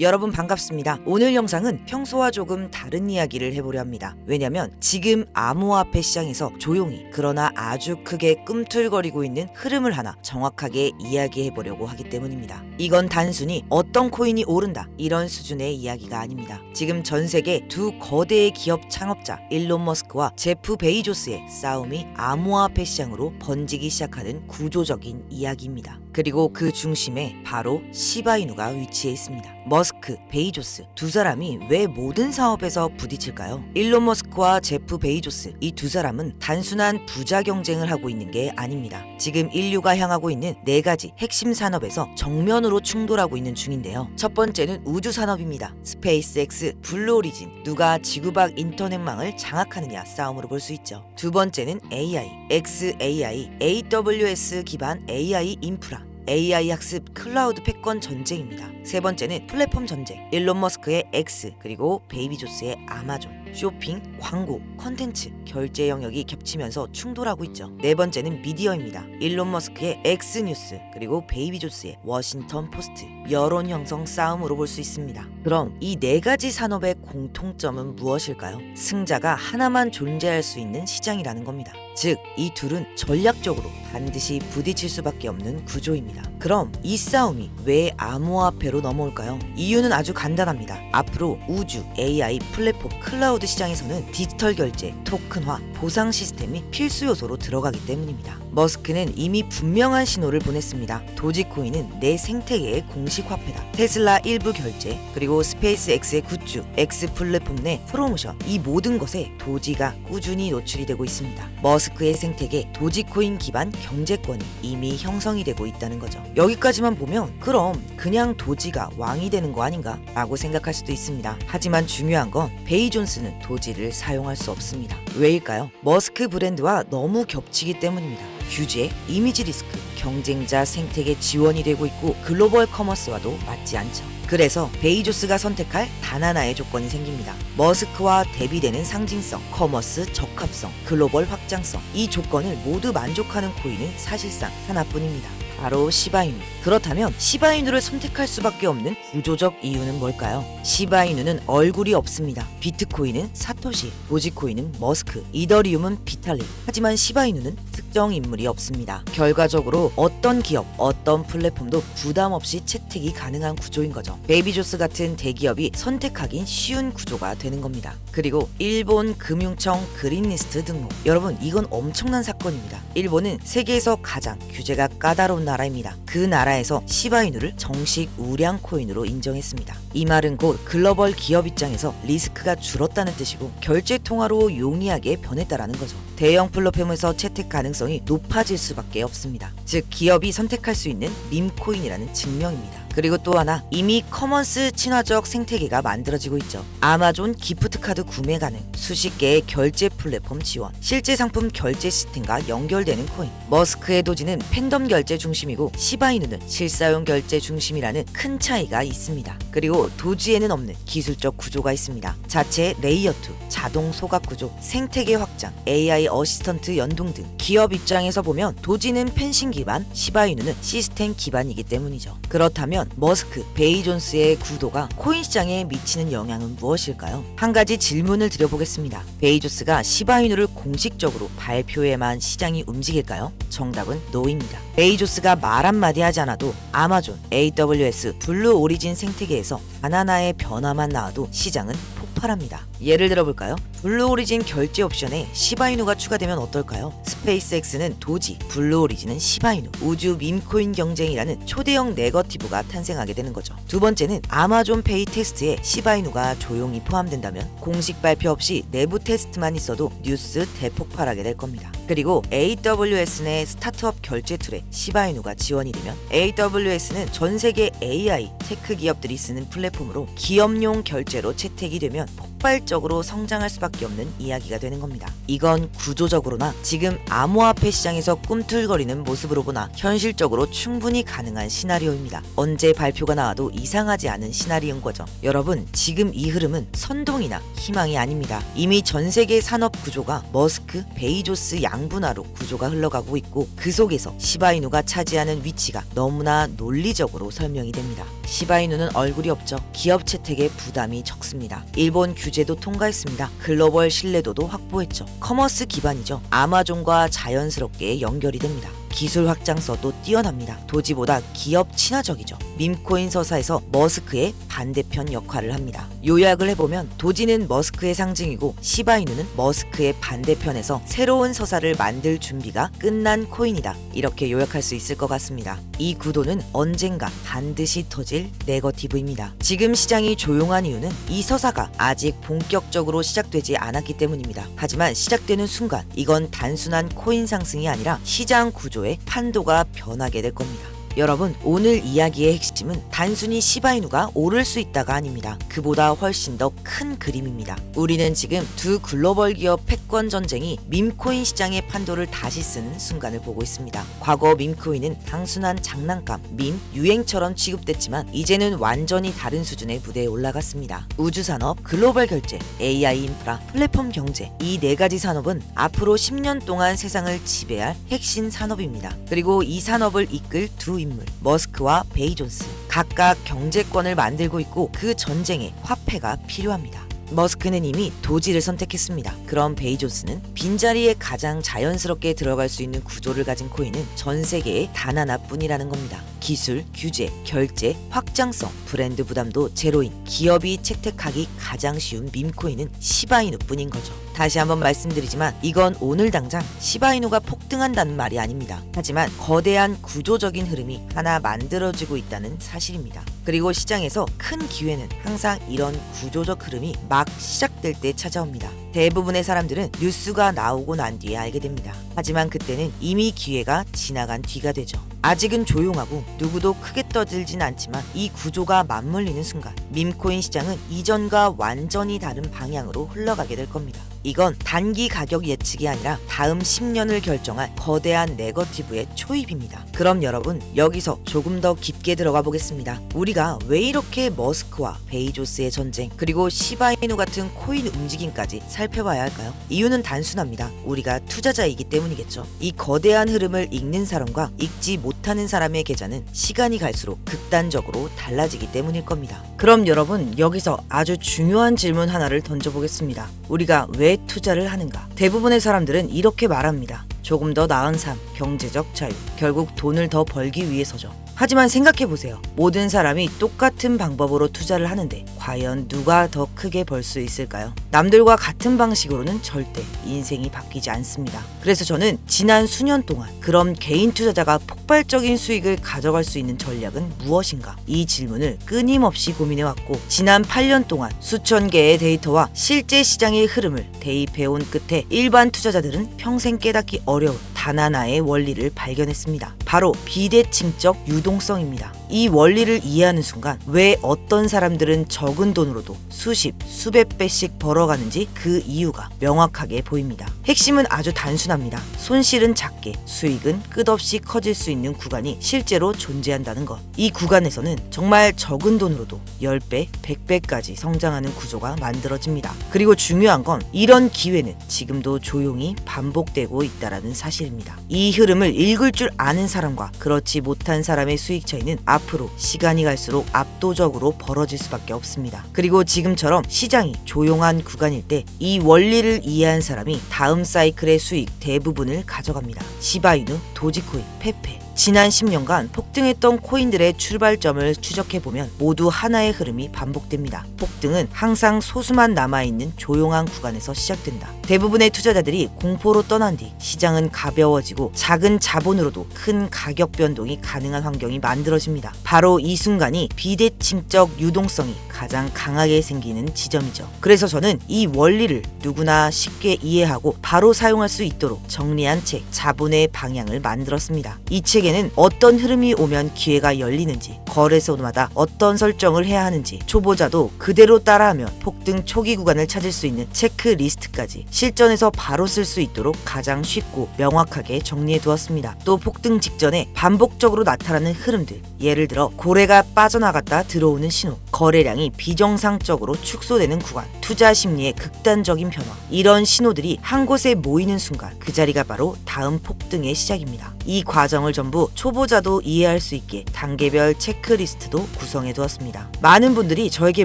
여러분 반갑습니다. 오늘 영상은 평소와 조금 다른 이야기를 해보려 합니다. 왜냐면 지금 암호화폐 시장에서 조용히 그러나 아주 크게 꿈틀거리고 있는 흐름을 하나 정확하게 이야기해보려고 하기 때문입니다. 이건 단순히 어떤 코인이 오른다 이런 수준의 이야기가 아닙니다. 지금 전 세계 두 거대의 기업 창업자 일론 머스크와 제프 베이조스의 싸움이 암호화폐 시장으로 번지기 시작하는 구조적인 이야기입니다. 그리고 그 중심에 바로 시바이누가 위치해 있습니다. 머스크, 베이조스 두 사람이 왜 모든 사업에서 부딪힐까요? 일론 머스크와 제프 베이조스 이 두 사람은 단순한 부자 경쟁을 하고 있는 게 아닙니다. 지금 인류가 향하고 있는 네 가지 핵심 산업에서 정면으로 충돌하고 있는 중인데요. 첫 번째는 우주 산업입니다. 스페이스X, 블루 오리진 누가 지구 밖 인터넷망을 장악하느냐 싸움으로 볼 수 있죠. 두 번째는 AI, XAI, AWS 기반 AI 인프라 AI 학습 클라우드 패권 전쟁입니다. 세 번째는 플랫폼 전쟁. 일론 머스크의 X 그리고 베이비 조스의 아마존. 쇼핑, 광고, 컨텐츠, 결제 영역이 겹치면서 충돌하고 있죠. 네 번째는 미디어입니다. 일론 머스크의 X뉴스 그리고 베이비 조스의 워싱턴 포스트. 여론 형성 싸움으로 볼 수 있습니다. 그럼 이 네 가지 산업의 공통점은 무엇일까요? 승자가 하나만 존재할 수 있는 시장이라는 겁니다. 즉, 이 둘은 전략적으로 반드시 부딪힐 수밖에 없는 구조입니다. 그럼 이 싸움이 왜 암호화폐로 넘어올까요? 이유는 아주 간단합니다. 앞으로 우주, AI, 플랫폼, 클라우드 시장에서는 디지털 결제, 토큰화, 보상 시스템이 필수 요소로 들어가기 때문입니다. 머스크는 이미 분명한 신호를 보냈습니다. 도지코인은 내 생태계의 공식 화폐다. 테슬라 일부 결제, 그리고 스페이스X의 굿즈, X 플랫폼 내 프로모션, 이 모든 것에 도지가 꾸준히 노출이 되고 있습니다. 머스크의 생태계, 도지코인 기반 경제권이 이미 형성이 되고 있다는 거죠. 여기까지만 보면 그럼 그냥 도지가 왕이 되는 거 아닌가? 라고 생각할 수도 있습니다. 하지만 중요한 건 베이 존스는 도지를 사용할 수 없습니다. 왜일까요? 머스크 브랜드와 너무 겹치기 때문입니다. 규제, 이미지 리스크, 경쟁자 생태계 지원이 되고 있고 글로벌 커머스와도 맞지 않죠. 그래서 베이조스가 선택할 단 하나의 조건이 생깁니다. 머스크와 대비되는 상징성, 커머스 적합성, 글로벌 확장성. 이 조건을 모두 만족하는 코인은 사실상 하나뿐입니다. 바로 시바이누. 그렇다면 시바이누를 선택할 수밖에 없는 구조적 이유는 뭘까요? 시바이누는 얼굴이 없습니다. 비트코인은 사토시, 도지코인은 머스크, 이더리움은 비탈릭. 하지만 시바이누는 특정 인물이 없습니다. 결과적으로 어떤 기업, 어떤 플랫폼도 부담 없이 채택이 가능한 구조인 거죠. 베이비조스 같은 대기업이 선택하긴 쉬운 구조가 되는 겁니다. 그리고 일본 금융청 그린리스트 등록. 여러분, 이건 엄청난 사건입니다. 일본은 세계에서 가장 규제가 까다로운 나라입니다. 그 나라에서 시바이누를 정식 우량 코인으로 인정했습니다. 이 말은 곧 글로벌 기업 입장에서 리스크가 줄었다는 뜻이고 결제 통화로 용이하게 변했다라는 거죠. 대형 플랫폼에서 채택 가능성이 높아질 수밖에 없습니다. 즉 기업이 선택할 수 있는 밈코인이라는 증명입니다. 그리고 또 하나 이미 커먼스 친화적 생태계가 만들어지고 있죠. 아마존 기프트 카드 구매 가능, 수십 개의 결제 플랫폼 지원, 실제 상품 결제 시스템과 연결되는 코인. 머스크의 도지는 팬덤 결제 중심이고 시바이누는 실사용 결제 중심이라는 큰 차이가 있습니다. 그리고 도지에는 없는 기술적 구조가 있습니다. 자체 레이어 2, 자동 소각 구조, 생태계 확장, AI 어시스턴트 연동 등 기업 입장에서 보면 도지는 펜싱 기반, 시바이누는 시스템 기반이기 때문이죠. 그렇다면 머스크, 베이존스의 구도가 코인 시장에 미치는 영향은 무엇일까요? 한 가지 질문을 드려보겠습니다. 베이조스가 시바이누를 공식적으로 발표해만 시장이 움직일까요? 정답은 노입니다. 베이조스가 말 한마디 하지 않아도 아마존, AWS, 블루 오리진 생태계에서 바나나의 변화만 나와도 시장은 폭발합니다. 예를 들어볼까요? 블루 오리진 결제 옵션에 시바이누가 추가되면 어떨까요? 스페이스X는 도지, 블루 오리진은 시바이누, 우주 밈코인 경쟁이라는 초대형 네거티브가 탄생하게 되는 거죠. 두 번째는 아마존 페이 테스트에 시바이누가 조용히 포함된다면 공식 발표 없이 내부 테스트만 있어도 뉴스 대폭발하게 될 겁니다. 그리고 AWS 내 스타트업 결제 툴에 시바이누가 지원이 되면 AWS는 전 세계 AI 테크 기업들이 쓰는 플랫폼으로 기업용 결제로 채택이 되면 폭발적으로 성장할 수밖에 없는 이야기가 되는 겁니다. 이건 구조적으로나 지금 암호화폐 시장에서 꿈틀거리는 모습으로 보나 현실적으로 충분히 가능한 시나리오입니다. 언제 발표가 나와도 이상하지 않은 시나리오인 거죠. 여러분, 지금 이 흐름은 선동이나 희망이 아닙니다. 이미 전 세계 산업 구조가 머스크, 베이조스 양분화로 구조가 흘러가고 있고 그 속에서 시바이누가 차지하는 위치가 너무나 논리적으로 설명이 됩니다. 시바이누는 얼굴이 없죠. 기업 채택에 부담이 적습니다. 일본 규제도 통과했습니다. 글로벌 신뢰도도 확보했죠. 커머스 기반이죠. 아마존과 자연스럽게 연결이 됩니다. 기술 확장서도 뛰어납니다. 도지보다 기업 친화적이죠. 밈코인 서사에서 머스크의 반대편 역할을 합니다. 요약을 해보면 도지는 머스크의 상징이고 시바이누는 머스크의 반대편에서 새로운 서사를 만들 준비가 끝난 코인이다. 이렇게 요약할 수 있을 것 같습니다. 이 구도는 언젠가 반드시 터질 네거티브입니다. 지금 시장이 조용한 이유는 이 서사가 아직 본격적으로 시작되지 않았기 때문입니다. 하지만 시작되는 순간 이건 단순한 코인 상승이 아니라 시장 구조의 판도가 변하게 될 겁니다. 여러분, 오늘 이야기의 핵심은 단순히 시바이누가 오를 수 있다가 아닙니다. 그보다 훨씬 더 큰 그림입니다. 우리는 지금 두 글로벌 기업 패권 전쟁이 밈코인 시장의 판도를 다시 쓰는 순간을 보고 있습니다. 과거 밈코인은 단순한 장난감, 밈, 유행처럼 취급됐지만 이제는 완전히 다른 수준의 무대에 올라갔습니다. 우주산업, 글로벌 결제, AI 인프라, 플랫폼 경제 이 네 가지 산업은 앞으로 10년 동안 세상을 지배할 핵심 산업입니다. 그리고 이 산업을 이끌 두 인물, 머스크와 베이존스. 각각 경제권을 만들고 있고 그 전쟁에 화폐가 필요합니다. 머스크는 이미 도지를 선택했습니다. 그럼 베이존스는 빈자리에 가장 자연스럽게 들어갈 수 있는 구조를 가진 코인은 전 세계에 단 하나뿐이라는 겁니다. 기술, 규제, 결제, 확장성, 브랜드 부담도 제로인 기업이 채택하기 가장 쉬운 밈코인은 시바이누뿐인 거죠. 다시 한번 말씀드리지만 이건 오늘 당장 시바이누가 폭등한다는 말이 아닙니다. 하지만 거대한 구조적인 흐름이 하나 만들어지고 있다는 사실입니다. 그리고 시장에서 큰 기회는 항상 이런 구조적 흐름이 막 시작될 때 찾아옵니다. 대부분의 사람들은 뉴스가 나오고 난 뒤에 알게 됩니다. 하지만 그때는 이미 기회가 지나간 뒤가 되죠. 아직은 조용하고 누구도 크게 떠들진 않지만 이 구조가 맞물리는 순간 밈코인 시장은 이전과 완전히 다른 방향으로 흘러가게 될 겁니다. 이건 단기 가격 예측이 아니라 다음 10년을 결정할 거대한 네거티브의 초입입니다. 그럼 여러분 여기서 조금 더 깊게 들어가 보겠습니다. 우리가 왜 이렇게 머스크와 베이조스의 전쟁 그리고 시바이누 같은 코인 움직임까지 살펴봐야 할까요? 이유는 단순합니다. 우리가 투자자이기 때문이겠죠. 이 거대한 흐름을 읽는 사람과 읽지 못하는 사람의 계좌는 시간이 갈수록 극단적으로 달라지기 때문일 겁니다. 그럼 여러분 여기서 아주 중요한 질문 하나를 던져보겠습니다. 우리가 왜 투자를 하는가? 대부분의 사람들은 이렇게 말합니다. 조금 더 나은 삶, 경제적 자유, 결국 돈을 더 벌기 위해서죠. 하지만 생각해 보세요. 모든 사람이 똑같은 방법으로 투자를 하는데 과연 누가 더 크게 벌 수 있을까요? 남들과 같은 방식으로는 절대 인생이 바뀌지 않습니다. 그래서 저는 지난 수년 동안 그럼 개인 투자자가 폭발적인 수익을 가져갈 수 있는 전략은 무엇인가? 이 질문을 끊임없이 고민해 왔고 지난 8년 동안 수천 개의 데이터와 실제 시장의 흐름을 대입해 온 끝에 일반 투자자들은 평생 깨닫기 어려운 단 하나의 원리를 발견했습니다. 바로 비대칭적 유동성입니다. 이 원리를 이해하는 순간 왜 어떤 사람들은 적은 돈으로도 수십, 수백 배씩 벌어가는지 그 이유가 명확하게 보입니다. 핵심은 아주 단순합니다. 손실은 작게, 수익은 끝없이 커질 수 있는 구간이 실제로 존재한다는 것. 이 구간에서는 정말 적은 돈으로도 10배, 100배까지 성장하는 구조가 만들어집니다. 그리고 중요한 건 이런 기회는 지금도 조용히 반복되고 있다라는 사실입니다. 이 흐름을 읽을 줄 아는 사람과 그렇지 못한 사람의 수익 차이는 앞 으로 시간이 갈수록 압도적으로 벌어질 수밖에 없습니다. 그리고 지금처럼 시장이 조용한 구간일 때 이 원리를 이해한 사람이 다음 사이클의 수익 대부분을 가져갑니다. 시바이누, 도지코인, 페페, 지난 10년간 폭등했던 코인들의 출발점을 추적해보면 모두 하나의 흐름이 반복됩니다. 폭등은 항상 소수만 남아있는 조용한 구간에서 시작된다. 대부분의 투자자들이 공포로 떠난 뒤 시장은 가벼워지고 작은 자본으로도 큰 가격 변동이 가능한 환경이 만들어집니다. 바로 이 순간이 비대칭적 유동성이 가장 강하게 생기는 지점이죠. 그래서 저는 이 원리를 누구나 쉽게 이해하고 바로 사용할 수 있도록 정리한 책 자본의 방향을 만들었습니다. 이 책에는 어떤 흐름이 오면 기회가 열리는지 거래소마다 어떤 설정을 해야 하는지 초보자도 그대로 따라하면 폭등 초기 구간을 찾을 수 있는 체크리스트까지 실전에서 바로 쓸 수 있도록 가장 쉽고 명확하게 정리해 두었습니다. 또 폭등 직전에 반복적으로 나타나는 흐름들 예를 들어 고래가 빠져나갔다 들어오는 신호 거래량이 비정상적으로 축소되는 구간, 투자 심리의 극단적인 변화. 이런 신호들이 한 곳에 모이는 순간 그 자리가 바로 다음 폭등의 시작입니다. 이 과정을 전부 초보자도 이해할 수 있게 단계별 체크리스트도 구성해 두었습니다. 많은 분들이 저에게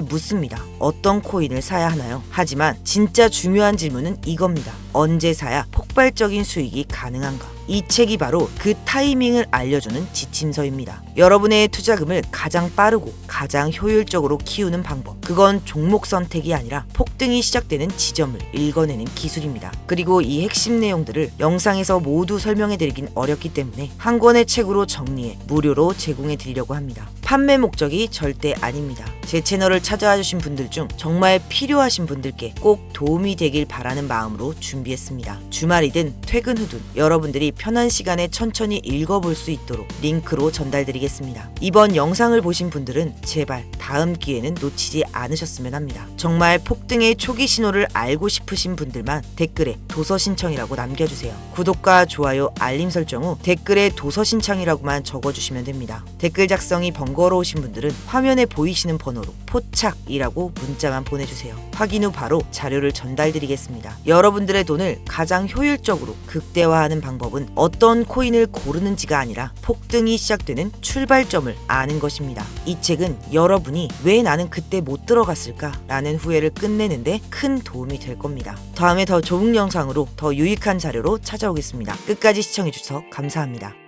묻습니다. 어떤 코인을 사야 하나요? 하지만 진짜 중요한 질문은 이겁니다. 언제 사야 폭발적인 수익이 가능한가? 이 책이 바로 그 타이밍을 알려주는 지침서입니다. 여러분의 투자금을 가장 빠르고 가장 효율적으로 키우는 방법. 그건 종목 선택이 아니라 폭등이 시작되는 지점을 읽어내는 기술입니다. 그리고 이 핵심 내용들을 영상에서 모두 설명해 드리긴 어렵기 때문에 한 권의 책으로 정리해 무료로 제공해 드리려고 합니다. 판매 목적이 절대 아닙니다. 제 채널을 찾아와 주신 분들 중 정말 필요하신 분들께 꼭 도움이 되길 바라는 마음으로 준비 했습니다. 주말이든 퇴근 후든 여러분들이 편한 시간에 천천히 읽어볼 수 있도록 링크로 전달드리겠습니다. 이번 영상을 보신 분들은 제발 다음 기회는 놓치지 않으셨으면 합니다. 정말 폭등의 초기 신호를 알고 싶으신 분들만 댓글에 도서 신청이라고 남겨주세요. 구독과 좋아요, 알림 설정 후 댓글에 도서 신청이라고만 적어주시면 됩니다. 댓글 작성이 번거로우신 분들은 화면에 보이시는 번호로 포착이라고 문자만 보내주세요. 확인 후 바로 자료를 전달드리겠습니다. 여러분들의 돈을 가장 효율적으로 극대화하는 방법은 어떤 코인을 고르는지가 아니라 폭등이 시작되는 출발점을 아는 것입니다. 이 책은 여러분이 왜 나는 그때 못 들어갔을까? 라는 후회를 끝내는데 큰 도움이 될 겁니다. 다음에 더 좋은 영상으로 더 유익한 자료로 찾아오겠습니다. 끝까지 시청해주셔서 감사합니다.